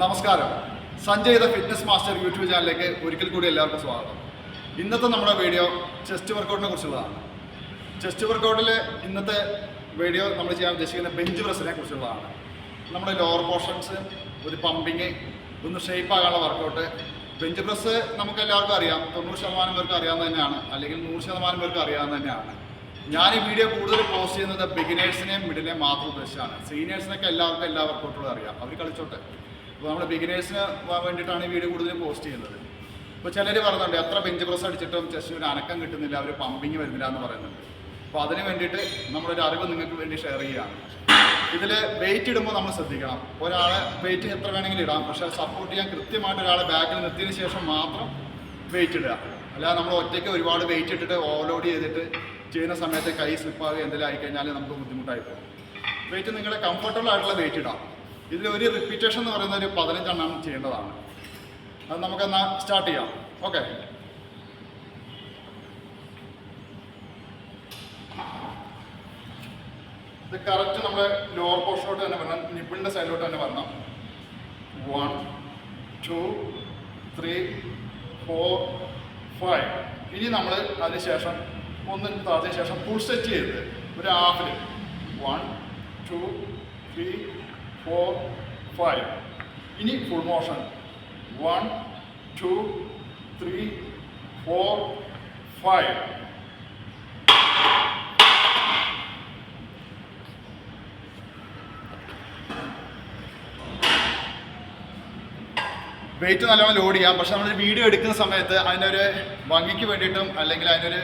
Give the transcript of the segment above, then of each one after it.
നമസ്കാരം. Sanjay the fitness master YouTube ചാനലിലേക്ക് ഒരിക്കൽ കൂടി എല്ലാവർക്കും സ്വാഗതം. ഇന്നത്തെ നമ്മുടെ വീഡിയോ ചെസ്റ്റ് വർക്കൗട്ടിനെ കുറിച്ചുള്ളതാണ്. ചെസ്റ്റ് വർക്കൗട്ടിൽ ഇന്നത്തെ വീഡിയോ നമ്മൾ ചെയ്യാൻ ഉദ്ദേശിക്കുന്ന ബെഞ്ച് പ്രസിനെ കുറിച്ചുള്ളതാണ്. നമ്മുടെ ലോവർ പോർഷൻസ് ഒരു പമ്പിങ് ഒന്ന് ഷേപ്പ് ആകാനുള്ള വർക്കൗട്ട് ബെഞ്ച് പ്രസ് നമുക്ക് എല്ലാവർക്കും അറിയാം. തൊണ്ണൂറ് ശതമാനം പേർക്ക് അറിയാവുന്ന തന്നെയാണ്. അല്ലെങ്കിൽ നൂറ് ശതമാനം പേർക്ക് അറിയാവുന്ന തന്നെയാണ്. ഞാൻ ഈ വീഡിയോ കൂടുതൽ പോസ്റ്റ് ചെയ്യുന്നത് ബിഗിനേഴ്സിനെയും മിഡിനെയും മാത്രം ഉദ്ദേശിച്ചാണ്. സീനിയേഴ്സിനൊക്കെ എല്ലാവർക്കും എല്ലാ വർക്കൗട്ടുകളും അറിയാം. അവർ കളിച്ചോട്ടെ. അപ്പോൾ നമ്മൾ ബിഗിനേഴ്സിന് വേണ്ടിയിട്ടാണ് ഈ വീഡിയോ കൂടുതൽ പോസ്റ്റ് ചെയ്യുന്നത്. ഇപ്പോൾ ചിലർ പറയുന്നുണ്ട് എത്ര ബെഞ്ച് പ്രസ് അടിച്ചിട്ടും ചെസ്റ്റിന് ഒരു അനക്കം കിട്ടുന്നില്ല അവർ പമ്പിങ് വരുന്നില്ല എന്ന് പറയുന്നുണ്ട്. അപ്പോൾ അതിന് വേണ്ടിയിട്ട് നമ്മളൊരു അറിവ് നിങ്ങൾക്ക് വേണ്ടി ഷെയർ ചെയ്യുകയാണ്. ഇതിൽ വെയിറ്റ് ഇടുമ്പോൾ നമ്മൾ ശ്രദ്ധിക്കണം. ഒരാളെ വെയിറ്റ് എത്ര വേണമെങ്കിലും ഇടാം പക്ഷേ സപ്പോർട്ട് ചെയ്യാൻ കൃത്യമായിട്ട് ഒരാളെ ബാക്കിൽ നിർത്തിയതിന് ശേഷം മാത്രം വെയിറ്റ് ഇടുക. അല്ലാതെ നമ്മൾ ഒറ്റയ്ക്ക് ഒരുപാട് വെയിറ്റ് ഇട്ടിട്ട് ഓവർലോഡ് ചെയ്തിട്ട് ചെയ്യുന്ന സമയത്ത് കൈ സ്ലിപ്പ് സ്ലിപ്പാവുക എന്തെങ്കിലും ആയിക്കഴിഞ്ഞാൽ നമുക്ക് ബുദ്ധിമുട്ടായി പോകും. വെയിറ്റ് നിങ്ങളെ കംഫർട്ടബിൾ ആയിട്ടുള്ള വെയിറ്റ് ഇടാം. ഇതിൽ ഒരു റിപ്പീറ്റേഷൻ എന്ന് പറയുന്ന ഒരു പതിനഞ്ചെണ്ണം ചെയ്യേണ്ടതാണ്. അത് നമുക്കെന്നാൽ സ്റ്റാർട്ട് ചെയ്യാം. ഓക്കെ ഇത് കറക്റ്റ് നമ്മുടെ ലോവർ പോർഷനിലോട്ട് തന്നെ വരണം. നിപ്പിളിന്റെ സൈഡിലോട്ട് തന്നെ വരണം. One two three four five ഇനി നമ്മൾ അതിനുശേഷം ഒന്ന് താഴ്ത്തിയ ശേഷം ഫുൾ സെറ്റ് ചെയ്ത് ഒരു ഹാഫിൽ one two three four five ഇനി full motion one two three four five weight നല്ലോണം ലോഡ് ചെയ്യാം. പക്ഷെ നമ്മൾ വീഡിയോ എടുക്കുന്ന സമയത്ത് അതിനൊരു ഭംഗിക്ക് വേണ്ടിയിട്ടും അല്ലെങ്കിൽ അതിനൊരു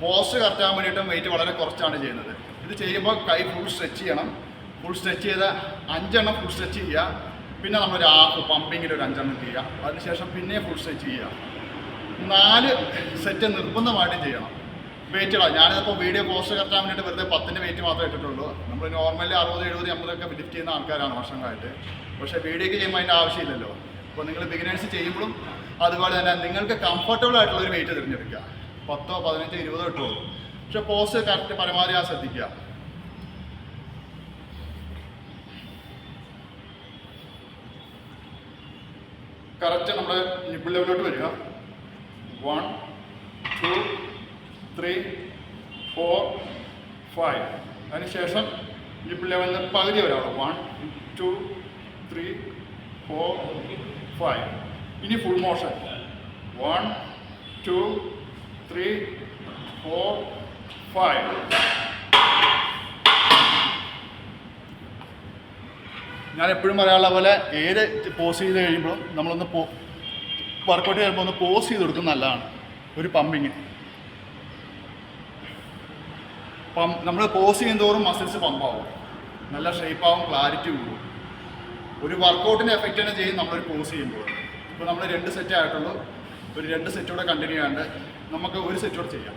പോസ്റ്റ് കറക്റ്റാൻ വേണ്ടിയിട്ടും വെയിറ്റ് വളരെ കുറച്ചാണ് ചെയ്യുന്നത്. ഇത് ചെയ്യുമ്പോൾ കൈ ഫുൾ സ്ട്രെച്ച് ചെയ്യണം. ഫുൾ സ്ട്രെച്ച് ചെയ്ത് അഞ്ചെണ്ണം ഫുൾ സ്ട്രെച്ച് ചെയ്യുക. പിന്നെ നമ്മളൊരു ഹാഫ് പമ്പിങ്ങിൽ ഒരു അഞ്ചെണ്ണം ചെയ്യുക. അതിനുശേഷം പിന്നെ ഫുൾ സ്ട്രെച്ച് ചെയ്യുക. നാല് സെറ്റ് നിർബന്ധമായിട്ടും ചെയ്യണം. വെയിറ്റുകളാണ് ഞാനിതിപ്പോൾ വീഡിയോ പോസ്റ്റ് കറക്റ്റാൻ വേണ്ടിയിട്ട് വെറുതെ പത്തിന്റെ വെയിറ്റ് മാത്രമേ ഇട്ടിട്ടുള്ളൂ. നമ്മൾ നോർമലി അറുപത് എഴുപത് അമ്പതൊക്കെ ലിഫ്റ്റ് ചെയ്യുന്ന ആൾക്കാരാണ് വർഷങ്ങളായിട്ട്. പക്ഷേ വീഡിയോക്ക് ചെയ്യുമ്പോൾ അതിന്റെ ആവശ്യമില്ലല്ലോ. അപ്പോൾ നിങ്ങൾ ബിഗിനേഴ്സ് ചെയ്യുമ്പോഴും അതുപോലെ തന്നെ നിങ്ങൾക്ക് കംഫർട്ടബിൾ ആയിട്ടുള്ള ഒരു വെയിറ്റ് തിരഞ്ഞെടുക്കുക. പത്തോ പതിനഞ്ചോ ഇരുപതോ ഇട്ടുള്ളൂ പക്ഷേ പോസ്റ്റ് കറക്റ്റ് പരമാവധി ആ ശ്രദ്ധിക്കുക. കറക്റ്റ് നമ്മുടെ നിപ്പിൾ ലെവലിലോട്ട് വരിക. One two three four five അതിനുശേഷം നിപ്പിൾ ലെവലിൽ പകുതി വരാവുള്ളൂ one two three four five ഇനി full motion one two three four five ഞാൻ എപ്പോഴും പറയാനുള്ള പോലെ ഏത് പോസ് ചെയ്ത് കഴിയുമ്പോഴും നമ്മളൊന്ന് പോ വർക്കൗട്ട് ചെയ്യുമ്പോൾ ഒന്ന് പോസ് ചെയ്ത് കൊടുക്കുന്നത് നല്ലതാണ്. ഒരു പമ്പിങ് പം നമ്മൾ പോസ് ചെയ്യുന്നതോറും മസിൽസ് പമ്പാവും നല്ല ഷേപ്പാവും ക്ലാരിറ്റി കൂടും. ഒരു വർക്കൗട്ടിന്റെ എഫക്റ്റ് തന്നെ ചെയ്യും നമ്മളൊരു പോസ് ചെയ്യുമ്പോൾ. ഇപ്പോൾ നമ്മൾ രണ്ട് സെറ്റ് ആയിട്ടുള്ളൂ. ഒരു രണ്ട് സെറ്റോടെ കണ്ടിന്യൂ ആയതുകൊണ്ട് നമുക്ക് ഒരു സെറ്റോടെ ചെയ്യാം.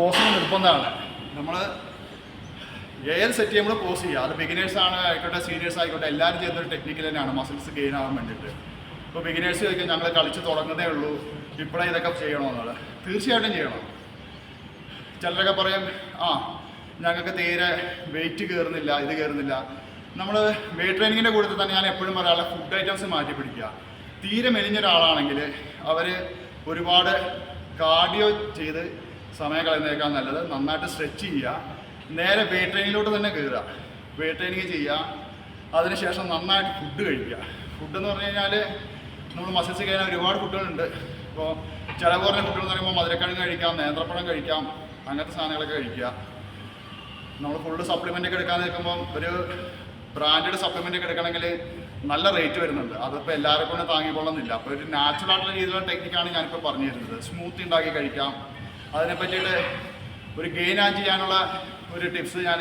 Posing നിർബന്ധമാണ് നമ്മൾ ഏത് സെറ്റ് ചെയ്യുമ്പോൾ പോസ് ചെയ്യുക. അത് ബിഗിനേഴ്സ് ആണ് ആയിക്കോട്ടെ സീനിയേഴ്സ് ആയിക്കോട്ടെ എല്ലാവരും ചെയ്യുന്ന ഒരു ടെക്നിക്കൽ തന്നെയാണ് മസിൽസ് ഗെയിൻ ആവാൻ വേണ്ടിയിട്ട്. ഇപ്പോൾ ബിഗിനേഴ്സ് ചോദിക്കും ഞങ്ങൾ കളിച്ച് തുടങ്ങുന്നേ ഉള്ളൂ. ഇപ്പോഴേ ഇതൊക്കെ ചെയ്യണമെന്നുള്ളത് തീർച്ചയായിട്ടും ചെയ്യണം. ചിലരൊക്കെ പറയും ആ ഞങ്ങൾക്ക് തീരെ വെയിറ്റ് കയറുന്നില്ല ഇത് കയറുന്നില്ല നമ്മൾ വെയിറ്റ് ട്രെയിനിങ്ങിന്റെ കൂട്ടത്തിൽ തന്നെ ഞാൻ എപ്പോഴും പറയാനുള്ള ഫുഡ് ഐറ്റംസ് മാറ്റി പിടിക്കുക. തീരെ മെലിഞ്ഞ ഒരാളാണെങ്കിൽ അവർ ഒരുപാട് കാർഡിയോ ചെയ്ത് സമയം കളയുന്നതിനേക്കാൾ നല്ലത് നന്നായിട്ട് സ്ട്രെച്ച് ചെയ്യുക. നേരെ വെയിറ്റ് ട്രെയിനിങ്ങിലോട്ട് തന്നെ കയറുക വെയിറ്റ് ട്രെയിനിങ് ചെയ്യുക. അതിനുശേഷം നന്നായിട്ട് ഫുഡ് കഴിക്കുക. ഫുഡ് എന്ന് പറഞ്ഞു കഴിഞ്ഞാൽ നമ്മൾ മസിൽസ് കഴിയാൻ ഒരുപാട് ഫുഡുകളുണ്ട് ഇപ്പോൾ ചിലവ് കുറഞ്ഞ ഫുഡുകൾ എന്ന് പറയുമ്പോൾ മധുരക്കിഴങ്ങ് കഴിക്കാം നേന്ത്രപ്പഴം കഴിക്കാം അങ്ങനത്തെ സാധനങ്ങളൊക്കെ കഴിക്കുക. നമ്മൾ ഫുൾ സപ്ലിമെന്റ് ഒക്കെ എടുക്കാൻ നിൽക്കുമ്പോൾ ഒരു ബ്രാൻഡഡ് സപ്ലിമെന്റ് ഒക്കെ എടുക്കണമെങ്കിൽ നല്ല റേറ്റ് വരുന്നുണ്ട്. അതിപ്പോൾ എല്ലാവരെക്കൊണ്ടും താങ്ങിക്കൊള്ളുന്നില്ല അപ്പോൾ ഒരു നാച്ചുറൽ ആയിട്ടുള്ള രീതിയിലുള്ള ടെക്നിക്കാണ് ഞാനിപ്പോൾ പറഞ്ഞു തരുന്നത് സ്മൂത്തി ഉണ്ടാക്കി കഴിക്കാം. അതിനെ പറ്റിയിട്ട് ഒരു ഗെയിൻ ആൻ ചെയ്യാനുള്ള ഒരു ടിപ്സ് ഞാൻ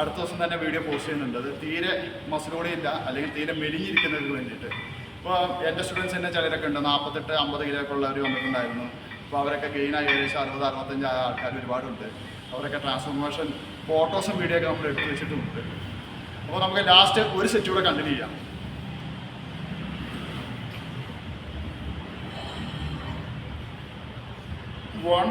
അടുത്ത ദിവസം തന്നെ വീഡിയോ പോസ്റ്റ് ചെയ്യുന്നുണ്ട്. അത് തീരെ മസിലോടെ ഇല്ല അല്ലെങ്കിൽ തീരെ മെലിഞ്ഞിരിക്കുന്നതിന് വേണ്ടിയിട്ട്. ഇപ്പോൾ എന്റെ സ്റ്റുഡൻസ് തന്നെ ചിലരൊക്കെ ഉണ്ട് നാൽപ്പത്തെട്ട് അമ്പത് കിലോ ഒക്കെ ഉള്ളവർ വന്നിട്ടുണ്ടായിരുന്നു. അപ്പോൾ അവരൊക്കെ ഗെയിനായി ഏകദേശം അറുപത് അറുപത്തഞ്ച് ആൾക്കാർ ഒരുപാടുണ്ട്. അവരൊക്കെ ട്രാൻസ്ഫോർമേഷൻ ഫോട്ടോസും വീഡിയോ ഒക്കെ നമ്മൾ എടുത്ത് വെച്ചിട്ടുമുണ്ട് അപ്പോൾ നമുക്ക് ലാസ്റ്റ് ഒരു സെറ്റ് കൂടെ കണ്ടിന്യൂ ചെയ്യാം. One,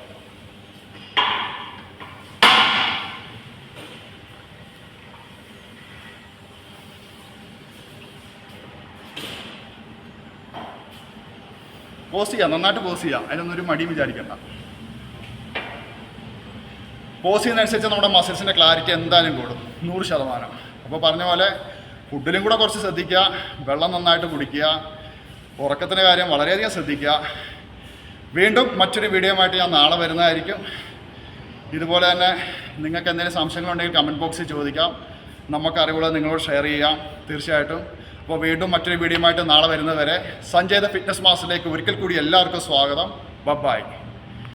Post ചെയ്യാം നന്നായിട്ട് പോസ് ചെയ്യാം. അതിനൊന്നും ഒരു മടിയും വിചാരിക്കണ്ട. പോസ്റ്റ് ചെയ്യുന്നതനുസരിച്ച് നമ്മുടെ മസിൽസിന്റെ ക്ലാരിറ്റി എന്തായാലും കൂടും. നൂറ് ശതമാനം. അപ്പോൾ പറഞ്ഞ പോലെ ഫുഡിലും കൂടെ കുറച്ച് ശ്രദ്ധിക്കുക വെള്ളം നന്നായിട്ട് കുടിക്കുക ഉറക്കത്തിന്റെ കാര്യം വളരെയധികം ശ്രദ്ധിക്കുക. വീണ്ടും മറ്റൊരു വീഡിയോ ആയിട്ട് ഞാൻ നാളെ വരുന്നതായിരിക്കും. ഇതുപോലെ തന്നെ നിങ്ങൾക്ക് എന്തെങ്കിലും സംശയങ്ങളുണ്ടെങ്കിൽ കമന്റ് ബോക്സിൽ ചോദിക്കാം. നമുക്ക് അറിവുള്ളത് നിങ്ങളോട് ഷെയർ ചെയ്യാം. തീർച്ചയായിട്ടും അപ്പോൾ വീണ്ടും മറ്റൊരു വീഡിയോ ആയിട്ട് നാളെ വരുന്നവരെ സഞ്ജയ് ദ ഫിറ്റ്നസ് മാസ്റ്ററിലേക്ക് ഒരിക്കൽ കൂടി എല്ലാവർക്കും സ്വാഗതം. ബബായ്